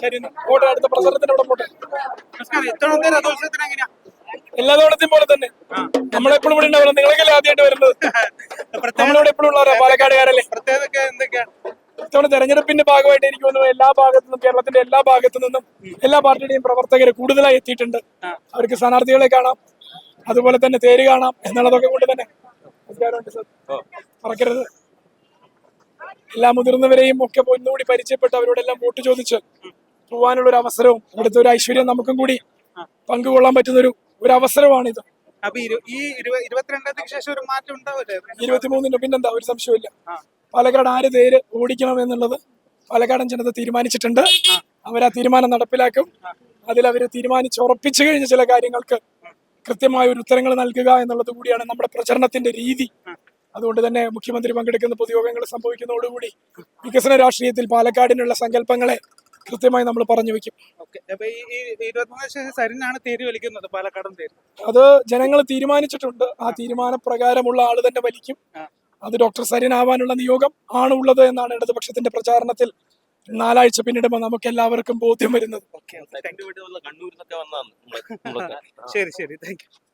ശരി. പോട്ടെ അടുത്ത പ്രസരത്തിന്റെ അവിടെ പോട്ടെ. എല്ലാ തവണത്തെയും പോലെ തന്നെ. നമ്മളെപ്പോഴും ഇവിടെ ഉണ്ടാവുന്നത് നിങ്ങളൊക്കെ ആദ്യമായിട്ട് വരുന്നത്? നമ്മളിവിടെ എപ്പോഴും ഉള്ളവരാ പാലക്കാടുകാരല്ലേ? പ്രത്യേകത എന്തൊക്കെയാണ് ഇത്തവണ തെരഞ്ഞെടുപ്പിന്റെ ഭാഗമായിട്ട് എനിക്ക് തോന്നുന്നു എല്ലാ ഭാഗത്തു നിന്നും കേരളത്തിന്റെ എല്ലാ ഭാഗത്തു നിന്നും എല്ലാ പാർട്ടിയുടെയും പ്രവർത്തകർ കൂടുതലായി എത്തിയിട്ടുണ്ട്. അവർക്ക് സ്ഥാനാർത്ഥികളെ കാണാം. അതുപോലെ തന്നെ തേര് കാണാം. എന്നുള്ളതൊക്കെ കൊണ്ട് തന്നെ. മറക്കരുത്. എല്ലാ മുതിർന്നവരെയും ഒക്കെ ഒന്നുകൂടി പരിചയപ്പെട്ട് അവരോടെല്ലാം വോട്ട് ചോദിച്ച് പോവാനുള്ള ഒരു അവസരവും ഇവിടുത്തെ ഒരു ഐശ്വര്യം നമുക്കും കൂടി പങ്കുകൊള്ളാൻ പറ്റുന്ന ഒരു ഒരു അവസരമാണിത് അപ്പൊ ഈ ശേഷം ഒരു മാറ്റം ഉണ്ടാവില്ലേ? ഇരുപത്തിമൂന്നിന് പിന്നെന്താ? ഒരു സംശയമില്ല പാലക്കാട് ആര് പേര് ഓടിക്കണം എന്നുള്ളത് പാലക്കാടൻ ജനത തീരുമാനിച്ചിട്ടുണ്ട്. അവർ ആ തീരുമാനം നടപ്പിലാക്കും. അതിൽ അവർ തീരുമാനിച്ച് ഉറപ്പിച്ചു കഴിഞ്ഞ ചില കാര്യങ്ങൾക്ക് കൃത്യമായ ഒരു ഉത്തരങ്ങൾ നൽകുക എന്നുള്ളത് കൂടിയാണ് നമ്മുടെ പ്രചരണത്തിന്റെ രീതി. അതുകൊണ്ട് തന്നെ മുഖ്യമന്ത്രി പങ്കെടുക്കുന്ന പൊതുയോഗങ്ങൾ സംഭവിക്കുന്നതോടുകൂടി വികസന രാഷ്ട്രീയത്തിൽ പാലക്കാടിനുള്ള സങ്കല്പങ്ങളെ കൃത്യമായി നമ്മൾ പറഞ്ഞു വെക്കും സരിനാണ് തേര് വലിക്കുന്നത് പാലക്കാടൻ തേര്. അത് ജനങ്ങൾ തീരുമാനിച്ചിട്ടുണ്ട്. ആ തീരുമാനപ്രകാരമുള്ള ആൾ തന്നെ വലിക്കും. അത് ഡോക്ടർ സരിൻ ആവാനുള്ള നിയോഗം ആണ് ഉള്ളത് എന്നാണ് ഇടതുപക്ഷത്തിന്റെ പ്രചാരണത്തിൽ നാലാഴ്ച പിന്നിടുമ്പോൾ നമുക്ക് എല്ലാവർക്കും ബോധ്യം വരുന്നത്. ശരി ശരി. Thank you